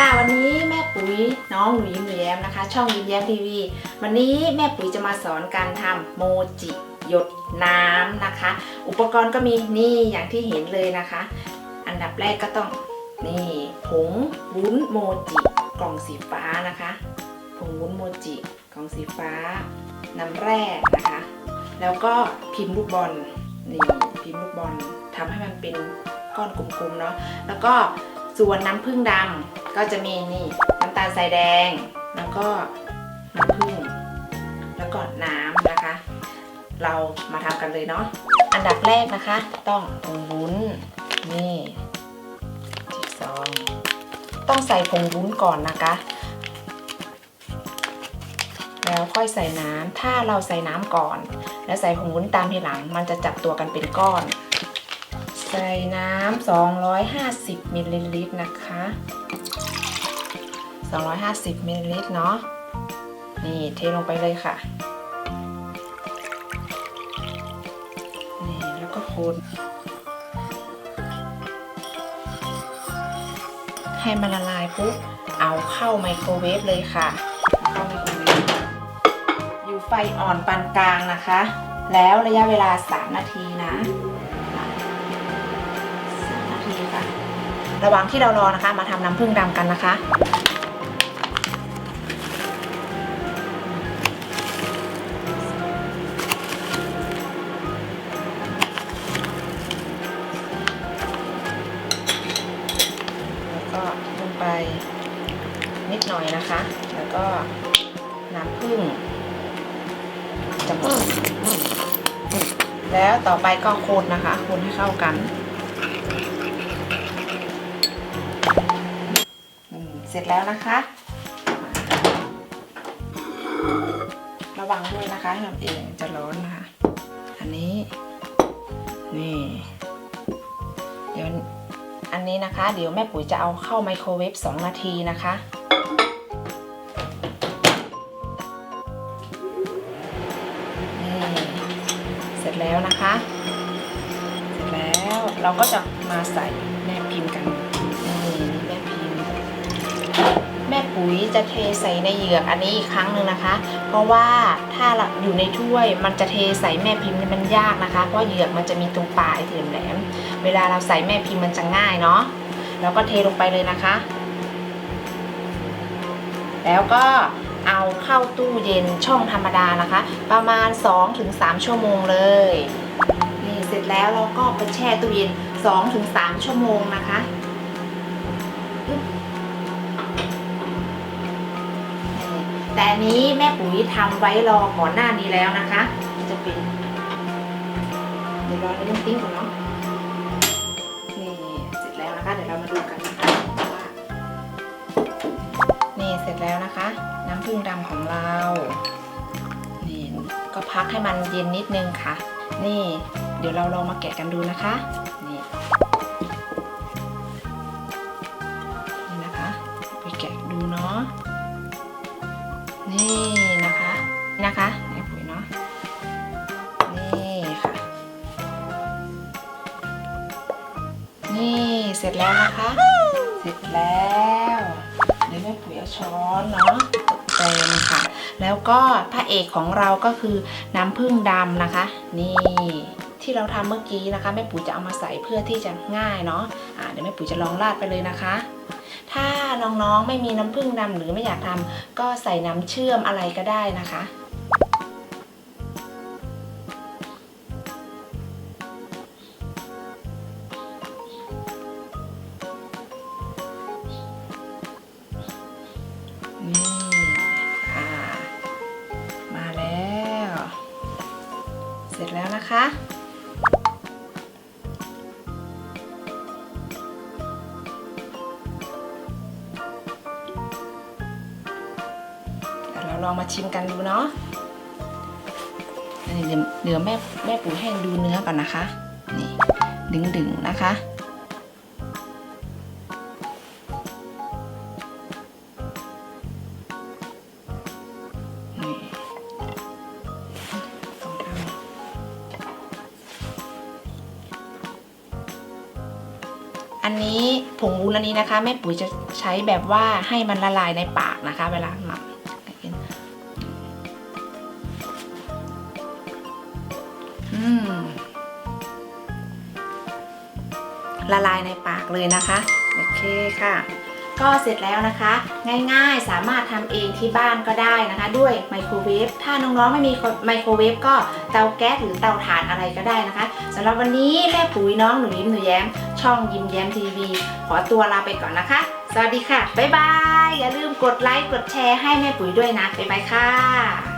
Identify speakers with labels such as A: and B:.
A: ค่ะวันนี้แม่ปุ๋ยน้องหนูยิ้มแย้มนะคะ ช่องยิ้มแย้มทีวี วันนี้แม่ปุ๋ยจะมาสอนการทำโมจิหยดน้ำนะคะ อุปกรณ์ก็มีนี่อย่างที่เห็นเลยนะคะ อันดับแรกก็ต้องนี่ผงวุ้นโมจิกล่องสีฟ้านะคะผงวุ้นโมจิกล่องสีฟ้า น้ำแร่นะคะ แล้วก็พิมพ์ลูกบอลนี่พิมพ์ลูกบอลทำให้มันเป็นก้อนกลมๆเนาะแล้วก็ ส่วนน้ำผึ้งดำก็จะมีนี่น้ำตาลทรายแดง แล้วก็น้ำผึ้งแล้วก็น้ำนะคะ เรามาทำกันเลยเนาะอันดับแรกนะคะ ต้องผงวุ้นนี่จิกซองต้องใส่ผงวุ้นก่อนนะคะแล้วค่อยใส่น้ำถ้าเราใส่น้ำก่อน แล้วใส่ผงวุ้นตามทีหลัง มันจะจับตัวกันเป็นก้อน ใส่น้ำ250มิลลิลิตรนะคะ 250มิลลิลิตรเนาะ นี่เทลงไปเลยค่ะ นี่แล้วก็คนให้มันละลายปุ๊บ เอาเข้าไมโครเวฟเลยค่ะ เข้าไมโครเวฟ อยู่ไฟอ่อนปานกลางนะคะ แล้วระยะเวลา 3 นาทีนะ ระหว่างที่เรารอนะคะ มาทำน้ำผึ้งดำกันนะคะแล้วก็ลงไปนิดหน่อยนะคะ แล้วก็น้ำผึ้งจะหมดแล้วต่อไปก็คนนะคะ คนให้เข้ากัน เสร็จแล้วนะคะ ระวังด้วยนะคะทำเองจะร้อนนะคะ อันนี้ นี่ เดี๋ยวอันนี้นะคะ เดี๋ยวแม่ปุ๋ยจะเอาเข้าไมโครเวฟ2 นาทีนะคะนี่เสร็จแล้วนะคะ เสร็จแล้วเราก็จะมาใส่แม่พิมพ์กัน ม่ปุ๋ยจะเทใส่ในเหยือกอันนี้อีกครั้งหนึ่งนะคะ เพราะว่าถ้าอยู่ในถ้วยมันจะเทใส่แม่พิมพ์มันยากนะคะ เพราะเหยือกมันจะมีตรงปลายเหลี่ยมแหลม เวลาเราใส่แม่พิมพ์มันจะง่ายเนาะแล้วก็เทลงไปเลยนะคะ แล้วก็เอาเข้าตู้เย็นช่องธรรมดานะคะ ประมาณ 2-3 ชั่วโมงเลยนี่เสร็จแล้วเราก็ไปแช่ตู้เย็น 2-3 ชั่วโมงนะคะ แต่อันนี้แม่ปุ๋ยทำไว้รอก่อนหน้านี้แล้วนะคะ จะเป็นเดี๋ยวรอให้มันติ้งก่อนเนาะนี่เสร็จแล้วนะคะ เดี๋ยวเรามาดูกันนะคะว่านี่เสร็จแล้วนะคะ น้ำผึ้งดำของเรานี่ก็พักให้มันเย็นนิดนึงค่ะ นี่ เดี๋ยวเราลองมาแกะกันดูนะคะ ร็จแล้วนะคะ เสร็จแล้วเดี๋ยวแม่ปุ๋ยเอาช้อนเนาะตกแต่งค่ะ แล้วก็พระเอกของเราก็คือน้ำผึ้งดำนะคะ นี่ที่เราทำเมื่อกี้นะคะแม่ปุ๋ยจะเอามาใส่เพื่อที่จะง่ายเนาะเดี๋ยวแม่ปุ๋ยจะลองราดไปเลยนะคะ ถ้าน้องๆไม่มีน้ำผึ้งดำหรือไม่อยากทำก็ใส่น้ำเชื่อมอะไรก็ได้นะคะ เสร็จแล้วนะคะ เราลองมาชิมกันดูเนาะเดี๋ยวเดี๋ยวแม่แม่ปุ๋ยให้ดูเนื้อก่อนนะคะ นี่ดึงๆนะคะ อันนี้ผงวุ้นอันนี้นะคะแม่ปุ๋ยจะใช้แบบว่าให้มันละลายในปากนะคะ เวลาหมักอืมละลายในปากเลยนะคะ โอเคค่ะ ก็เสร็จแล้วนะคะ ง่ายๆสามารถทำเองที่บ้านก็ได้นะคะ ด้วยไมโครเวฟถ้าน้องๆไม่มีไมโครเวฟก็เตาแก๊สหรือเตาถ่านอะไรก็ได้นะคะสำหรับวันนี้แม่ปุ๋ยน้องหนูยิ้มหนูแย้ม ช่องยิ้มแย้มทีวีขอตัวลาไปก่อนนะคะ สวัสดีค่ะบ๊ายบายอย่าลืมกดไลค์กดแชร์ให้แม่ปุ๋ยด้วยนะบ๊ายบายค่ะ